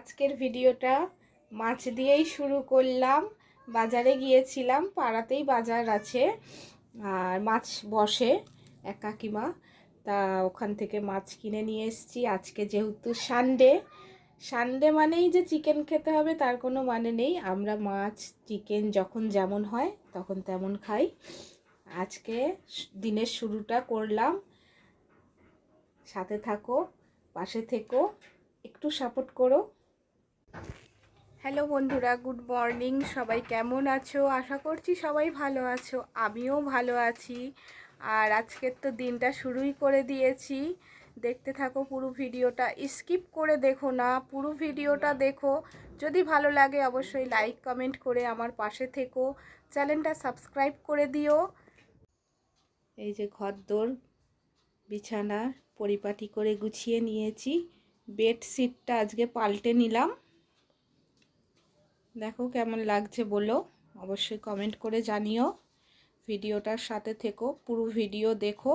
আজকের ভিডিওটা মাছ দিয়েই শুরু করলাম। বাজারে গিয়েছিলাম, পাড়াতেই বাজার আছে, আর মাছ বসে এক কাকিমা। তা ওখান থেকে মাছ কিনে নিয়ে এসেছি। আজকে যেহেতু সানডে সানডে মানেই যে চিকেন খেতে হবে তার কোনো মানে নেই। আমরা মাছ চিকেন যখন যেমন হয় তখন তেমন খাই। আজকে দিনের শুরুটা করলাম। সাথে থাকো, পাশে থেকো, একটু সাপোর্ট করো। হ্যালো বন্ধুরা, গুড মর্নিং। সবাই কেমন আছো? আশা করছি সবাই ভালো আছো। আমিও ভালো আছি। আর আজকের তো দিনটা শুরুই করে দিয়েছি। দেখতে থাকো, পুরো ভিডিওটা স্কিপ করে দেখো না, পুরো ভিডিওটা দেখো। যদি ভালো লাগে অবশ্যই লাইক, কমেন্ট করে আমার পাশে থেকো। চ্যানেলটা সাবস্ক্রাইব করে দিও। এই যে ঘরদোর, বিছানা, পরিপাটি করে গুছিয়ে নিয়েছি। বেডশিটটা আজকে পাল্টে নিলাম। দেখো কেমন লাগছে বলো। অবশ্যই কমেন্ট করে জানিও। ভিডিওটার সাথে থেকো, পুরো ভিডিও দেখো।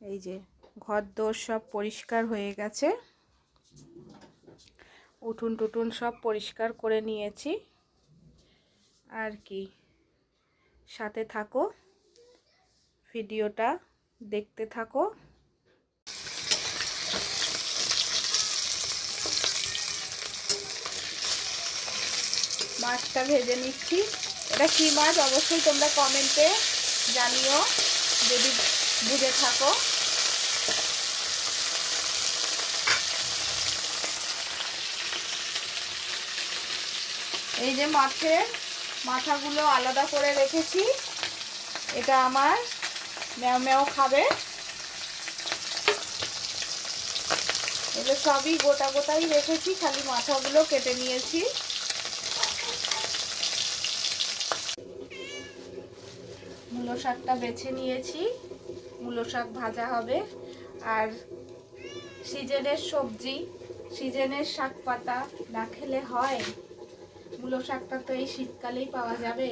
এই যে ঘর দোর সব পরিষ্কার হয়ে গেছে। উঠুন টুটুন সব পরিষ্কার করে নিয়েছি। আর কি, সাথে থাকো, ভিডিওটা দেখতে থাকো। মাছটা ভেজে নিচ্ছি। এটা কী মাছ? অবশ্যই তোমরা কমেন্টে জানিও। যদি বুঝে থাকো। এই যে মাছের মাথাগুলো আলাদা করে রেখেছি। এটা আমার ম্যাও ম্যাও খাবে। এগুলো সবই গোটা গোটাই রেখেছি, খালি মাথাগুলো কেটে নিয়েছি। মূলো শাকটা বেছে নিয়েছি। মূলো শাক ভাজা হবে। আর সিজনের সবজি, সিজনের শাক পাতা না খেলে হয়। মূলো শাকটা তো এই শীতকালেই পাওয়া যাবে।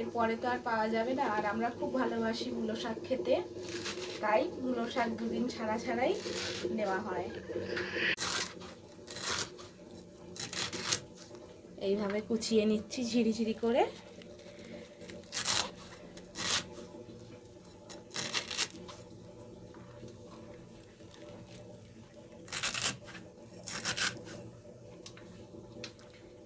এরপরে তো আর পাওয়া যাবে না। আর আমরা খুব ভালোবাসি মূলো শাক খেতে। তাই মূলো শাক দুদিন ছাড়া ছাড়াই নেওয়া হয়। এইভাবে কুচিয়ে নিচ্ছি ঝিরিঝিরি করে।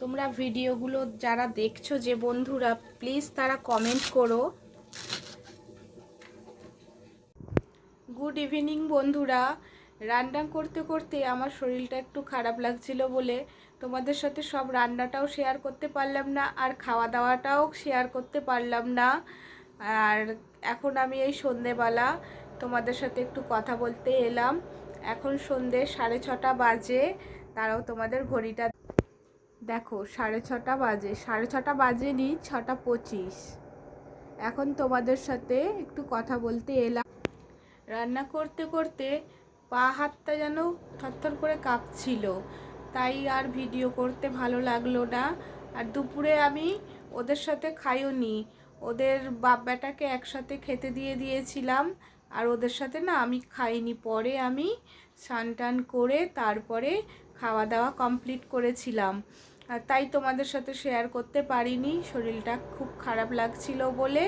তোমরা ভিডিওগুলো যারা দেখছ যে বন্ধুরা প্লিজ তারা কমেন্ট করো। গুড ইভিনিং বন্ধুরা। রান্না করতে করতে আমার শরীরটা একটু খারাপ লাগছিল বলে তোমাদের সাথে সব রান্নাটাও শেয়ার করতে পারলাম না আর খাওয়া দাওয়াটাও শেয়ার করতে পারলাম না। আর এখন আমি এই সন্ধেবেলা তোমাদের সাথে একটু কথা বলতে এলাম। এখন সন্ধে সাড়ে ছটা বাজে, তারাও তোমাদের ঘড়িটা দেখো, সাড়ে ছটা বাজে। সাড়ে ছটা বাজে বাজেনি, ছটা পঁচিশ। এখন তোমাদের সাথে একটু কথা বলতে এলাম। রান্না করতে করতে পা হাতটা যেন থরথর করে কাঁপছিল। তাই আর ভিডিও করতে ভালো লাগল না। আর দুপুরে আমি ওদের সাথে খাইও নি ওদের বাপ বেটাকে একসাথে খেতে দিয়ে দিয়েছিলাম। আর ওদের সাথে না আমি খাইনি। পরে আমি স্নান টান করে তারপরে খাওয়া দাওয়া কমপ্লিট করেছিলাম। তাই তোমাদের সাথে শেয়ার করতে পারিনি। শরীরটা খুব খারাপ লাগছিল বলে।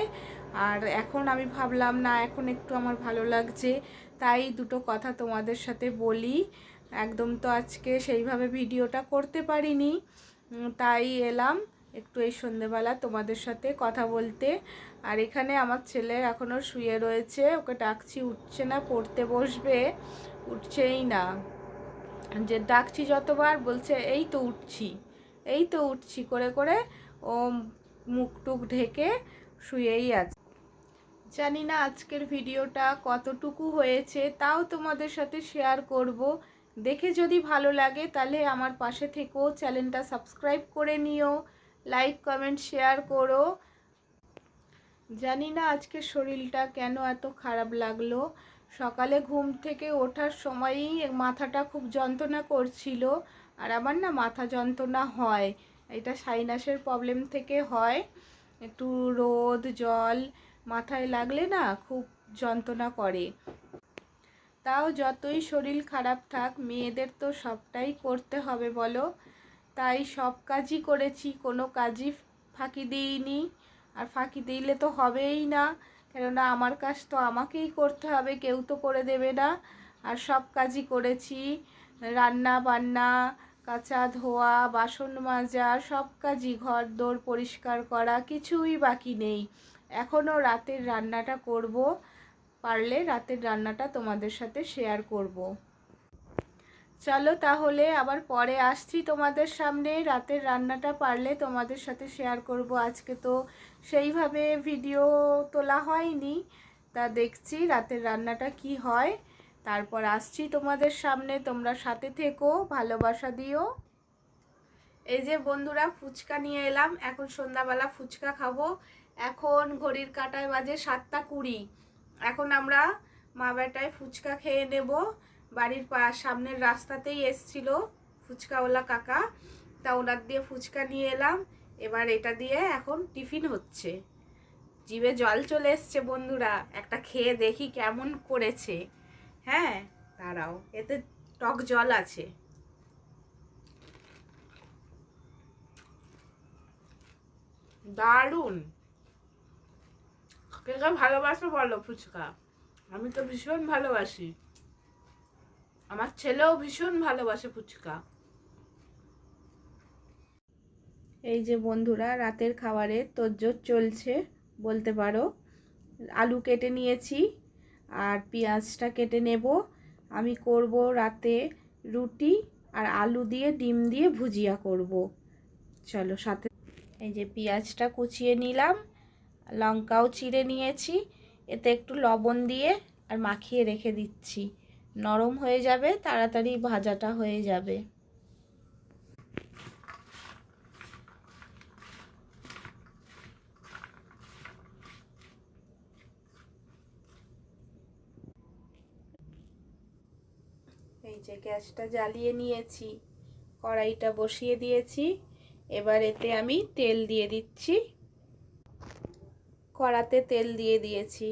আর এখন আমি ভাবলাম, না, এখন একটু আমার ভালো লাগছে। তাই দুটো কথা তোমাদের সাথে বলি। একদম তো আজকে সেইভাবে ভিডিওটা করতে পারিনি। তাই এলাম একটু এই সন্ধেবেলা তোমাদের সাথে কথা বলতে। আর এখানে আমার ছেলে এখনও শুয়ে রয়েছে। ওকে ডাকছি, উঠছে না? পড়তে বসবে? উঠছেই না। যে, ডাকছি যতবার, বলছে, এই তো উঠছি। এই তো উঠছি করে করে ও মুখ টুক ঢেকে শুয়েই আছে। জানি না আজকের ভিডিওটা কতটুকু হয়েছে, তাও তোমাদের সাথে শেয়ার করব। দেখে যদি ভালো লাগে তাহলে আমার পাশে থেকেও চ্যানেলটা সাবস্ক্রাইব করে নিও লাইক কমেন্ট শেয়ার করো। জানি না আজকে শরীরটা কেন এত খারাপ লাগল। সকালে ঘুম থেকে ওঠার সময়ই মাথাটা খুব যন্ত্রণা করছিল। আর আমার না মাথা যন্ত্রণা হয়। এটা সাইনাসের প্রবলেম থেকে হয়। একটু রোদ, জল মাথায় লাগলে না খুব যন্ত্রণা করে। তাও যতই শরীর খারাপ থাক, মেয়েদের তো সবটাই করতে হবে বলো। তাই সব কাজই করেছি, কোনো কাজই ফাঁকি দিইনি। আর ফাঁকি দিলে তো হবেই না। কেননা আমার কাজ তো আমাকেই করতে হবে, কেউ তো করে দেবে না। আর সব কাজই করেছি। রান্না বান্না, কাচা ধোয়া, বাসন মাজা, সব কাজই ঘর দোর পরিষ্কার করা, কিছুই বাকি নেই। এখনও রাতের রান্নাটা করব, পারলে রাতের রান্নাটা তোমাদের সাথে শেয়ার করব। চলো তাহলে আবার পরে আসছি তোমাদের সামনে, রাতের রান্নাটা পারলে তোমাদের সাথে শেয়ার করব। আজকে তো সেইভাবে ভিডিও তোলা হয়নি, তা দেখছি রাতের রান্নাটা কি হয়। তারপর আসছি তোমাদের সামনে, তোমরা সাথে থেকো, ভালোবাসা দিও। এই যে বন্ধুরা, ফুচকা নিয়ে এলাম, এখন সন্ধ্যাবেলা ফুচকা খাব। এখন ঘড়ির কাঁটায় বাজে সাতটা কুড়ি। এখন আমরা মা বেটায় ফুচকা খেয়ে নেব। বাড়ির পা, সামনের রাস্তাতেই এসছিল ফুচকাওয়ালা কাকা। তা ওনার দিয়ে ফুচকা নিয়ে এলাম। এবার এটা দিয়ে এখন টিফিন হচ্ছে। জিভে জল চলে এসছে বন্ধুরা। একটা খেয়ে দেখি কেমন করেছে। হ্যাঁ দাঁড়াও, এতে টক জল আছে। দারুণ। কে কে ভালোবাসো বলো, ফুচকা? আমি তো ভীষণ ভালোবাসি। আমার ছেলেও ভীষণ ভালোবাসে ফুচকা। এই যে বন্ধুরা, রাতের খাবারে তোজ্জোর চলছে, বলতে পারো। আলু কেটে নিয়েছি আর পেঁয়াজটা কেটে নেব। আমি করব রাতে রুটি আর আলু দিয়ে, ডিম দিয়ে ভুজিয়া করব। চলো সাথে এই যে পেঁয়াজটা কুচিয়ে নিলাম, লঙ্কাও চিড়ে নিয়েছি, এতে একটু লবণ দিয়ে আর মাখিয়ে রেখে দিচ্ছি। নরম হয়ে যাবে, তাড়াতাড়ি ভাজাটা হয়ে যাবে। এই যে গ্যাসটা জ্বালিয়ে নিয়েছি, কড়াইটা বসিয়ে দিয়েছি, এবার এতে আমি তেল দিয়ে দিচ্ছি। কড়াতে তেল দিয়ে দিয়েছি।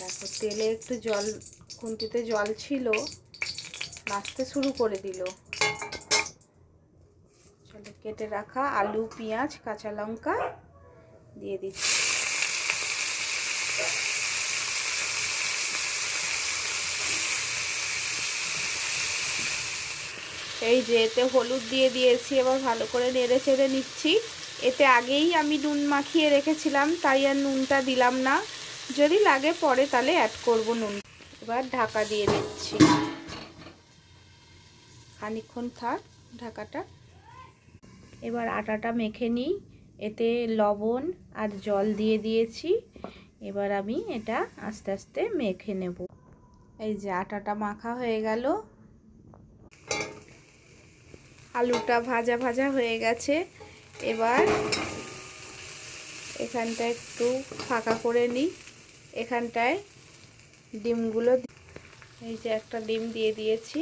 দেখো, তেলে একটু জল, খুন্তিতে জল ছিল, নাচতে শুরু করে দিল। কেটে রাখা আলু, পেঁয়াজ, কাঁচা লঙ্কা দিয়ে দিচ্ছি। এই যে এতে হলুদ দিয়ে দিয়েছি, এবার ভালো করে নেড়ে চেড়ে নিচ্ছি। এতে আগেই আমি নুন মাখিয়ে রেখেছিলাম, তাই আর নুনটা দিলাম না। যদি লাগে পরে তাহলে অ্যাড করব নুন। এবার ঢাকা দিয়ে দিচ্ছি। খানিক্ষণ থাক ঢাকাটা। এবার আটাটা মেখে নিই। এতে লবণ আর জল দিয়ে দিয়েছি। এবার আমি এটা আস্তে আস্তে মেখে নেব। এই যে আটাটা মাখা হয়ে গেল। আলুটা ভাজা ভাজা হয়ে গেছে। এবার এখানটা একটু ফাঁকা করে নিই। এখানটায় ডিমগুলো এই যে একটা ডিম দিয়ে দিয়েছি।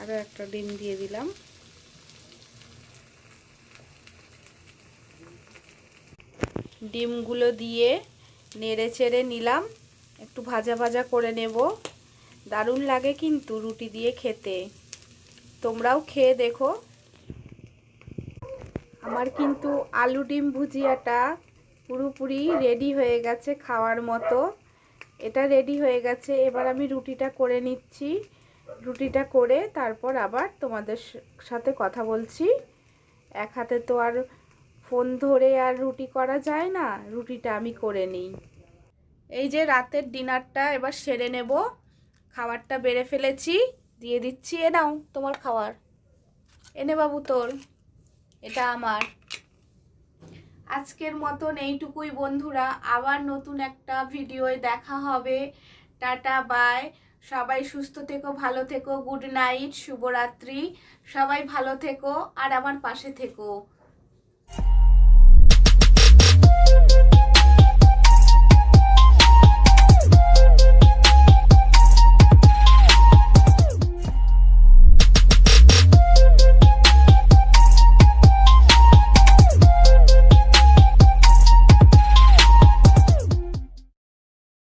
আরও একটা ডিম দিয়ে দিলাম। ডিমগুলো দিয়ে নেড়ে চেড়ে নিলাম। একটু ভাজা ভাজা করে নেব। দারুণ লাগে কিন্তু রুটি দিয়ে খেতে। তোমরাও খেয়ে দেখো। আমার কিন্তু আলু ডিম ভুজিয়াটা পুরোপুরি রেডি হয়ে গেছে খাওয়ার মতো। এটা রেডি হয়ে গেছে, এবার আমি রুটিটা করে নিচ্ছি। রুটিটা করে তারপর আবার তোমাদের সাথে কথা বলছি। এক হাতে তো আর ফোন ধরে আর রুটি করা যায় না, রুটিটা আমি করে নিই। এই যে রাতের ডিনারটা এবার সেরে নেব। খাবারটা বেড়ে ফেলেছি। দিয়ে দিচ্ছি, এ নাও তোমার খাওয়ার। এনে বাবু তোর, এটা আমার। আজকের মতন এইটুকুই বন্ধুরা, আবার নতুন একটা ভিডিওয় দেখা হবে। Tata, bye. সবাই সুস্থ থেকো, ভালো থেকো, গুড নাইট, শুভরাত্রি। সবাই ভালো থেকো, আর আমার পাশে থেকো।